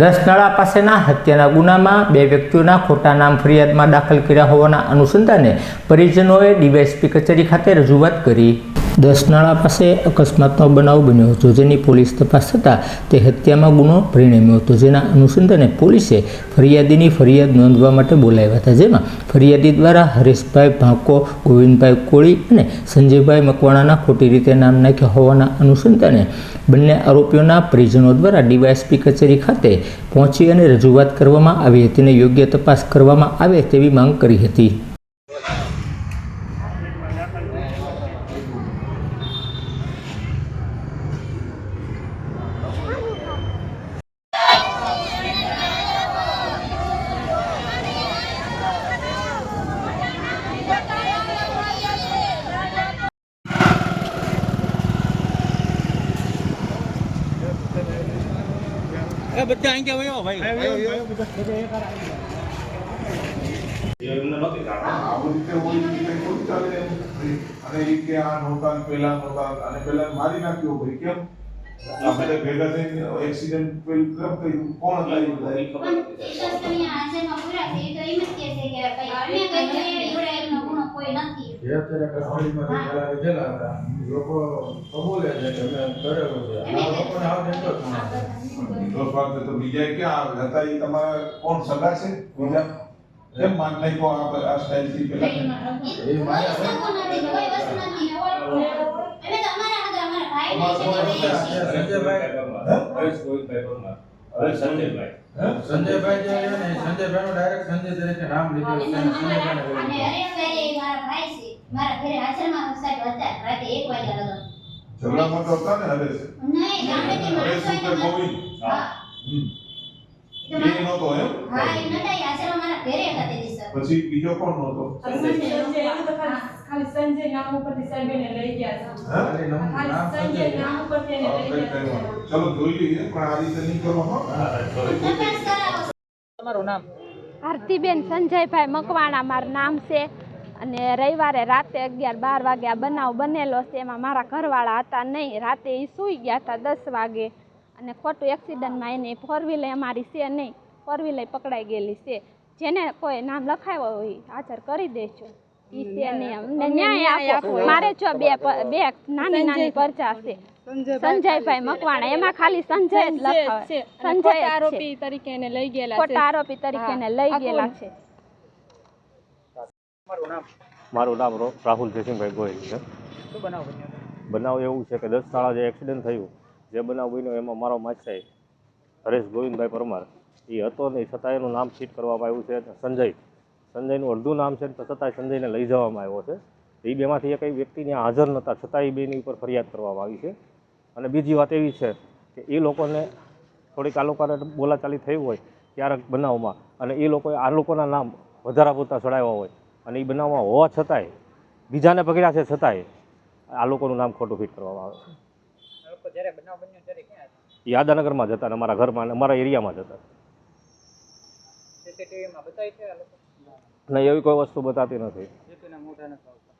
દસનાળા પાસેના હત્યાના ગુનામાં બે વ્યક્તિઓના ખોટા નામ ફરિયાદમાં દાખલ કર્યા હોવાના અનુસંધાને પરિજનોએ ડીવાયએસપી કચેરી ખાતે રજૂઆત કરી. દસનાળા પાસે અકસ્માતનો બનાવ બન્યો હતો. જેની પોલીસ તપાસ થતાં તે હત્યામાં ગુનો પરિણમ્યો હતો. જેના અનુસંધાને પોલીસે ફરિયાદીની ફરિયાદ નોંધવા માટે બોલાવ્યા હતા. જેમાં ફરિયાદી દ્વારા હરેશભાઈ ભાંકો, ગોવિંદભાઈ કોળી અને સંજયભાઈ મકવાણાના ખોટી રીતે નામ નાખ્યા હોવાના અનુસંધાને બંને આરોપીઓના પરિજનો દ્વારા ડીવાયએસપી કચેરી ખાતે પહોંચી અને રજૂઆત કરવામાં આવી હતી અને યોગ્ય તપાસ કરવામાં આવે તેવી માંગ કરી હતી એ બધા અહીં ગયા વયો ભાઈ એમને નહોતી જાણ આવું રીતે હોય તો કંઈ થોડું ચાલે એમ. અને ઈ કે આ નહોતા ને બધા નહોતા અને પેલા મારી નાખ્યો ભાઈ કેમ? આ બધા ભેગા થઈને એક્સિડન્ટ પેલું કેમ કર્યું. કોણ હતા બધા? એ હાજરીમાં પૂરા થઈ તો એમ જ કહે છે કે ભાઈ અમે કંઈ કરીએ એવડે એમનો ગુનો કોઈ નથી. જે અત્યારે કસ્ટડીમાંથી પેલા લીધેલા હતા લોકો કબૂલે છે કે અમે કરેલું છે. આ લોકોને આવ દેતો જ નથી. નિર્દોષ વાત તો બીજા ક્યાં હતા એ તમારા કોણ સગા છે? બીજા? કેમ માન નાખ્યો આ આ સ્ટાઇલથી પેલા? એ માયા કોઈ વસ્તુ નથી કોઈ વસ્તુ નથી. અમે તો અમારા આગળ અમારા ભાઈ છે અમારા કે કોઈ ભાઈ સંજયભાઈ? સંજયભાઈ. સંજયભાઈ જે છે ને ડાયરેક્ટ સંજય તરીકે નામ છે. અને મારા ભાઈ છે. મારા ઘરે હાજરમાં સાહેબ હતા. રાતે એક વાગ્યા લગન. ઝઘડામાં તો હતા ને હરેશ? નહીં ગામડેથી માણસો ઉપર હા હમ. એ નહોતો એમ? હા એ નતા એ હાજરમાં મારા ઘરે હતા તે દિવસે પછી બીજો કોણ નહોતો? ખાલી સંજય નામ લઈ ગયા સંજય નામ લઈ ગયા. ચલો જોઈ લઈએ પણ આ રીતે નહીં કરો હો. તમારું નામ? આરતીબેન સંજયભાઈ મકવાણા મારું નામ છે. અને રવિવારે રાતે અગિયાર બાર વાગે આ બનાવ બનેલો છે. એમાં મારા ઘરવાળા હતા નહીં. રાતે એ સૂઈ ગયા હતા દસ વાગે. અને ખોટું એક્સિડન્ટમાં એની ફોર વ્હીલર અમારી છે નહીં. ફોર વ્હીલર પકડાઈ ગયેલી છે. જેને કોઈ નામ લખાવ્યો હોય હાજર કરી દેજો. છે મારે જો બે બે નાની નાની પરચા છે. સંજયભાઈ મકવાણા એમાં ખાલી સંજય જ લખાવે. સંજય આરોપી તરીકે એને લઈ ગયેલા ખોટા આરોપી તરીકે એને લઈ ગયેલા છે. મારું નામ? રાહુલ જયસિંહભાઈ ગોહિલ છે. બનાવ બનાવ એવું છે કે દસ શાળા જે એક્સિડન્ટ થયું જે બનાવ બન્યો એમાં મારો માછાઈ હરેશ ગોવિંદભાઈ પરમાર. એ હતો નહીં છતાં એનું નામ સીટ કરવામાં આવ્યું છે સંજય. સંજયનું અડધું નામ છે તો છતાંય સંજયને લઈ જવામાં આવ્યો છે. એ બેમાંથી એક વ્યક્તિ ત્યાં હાજર નહોતા છતાં એ બેની ઉપર ફરિયાદ કરવામાં આવી છે. અને બીજી વાત એવી છે કે એ લોકોને થોડીક આ લોકોને બોલાચાલી થઈ હોય ક્યારેક બનાવમાં અને એ લોકોએ આ લોકોના નામ વધારા પૂરતા ચડાવ્યા હોય અને એ બનાવમાં હોવા છતાંય બીજાને પકડ્યા છે છતાંય આ લોકોનું નામ ખોટું ફિટ કરવામાં આવે છે. યાદાનગરમાં જતા અને અમારા ઘરમાં અને અમારા એરિયામાં જતા સીસીટીવીમાં બતાવી છે આ લોકો? અને એવી કોઈ વસ્તુ બતાતી નથી. મોટા નથી આવતા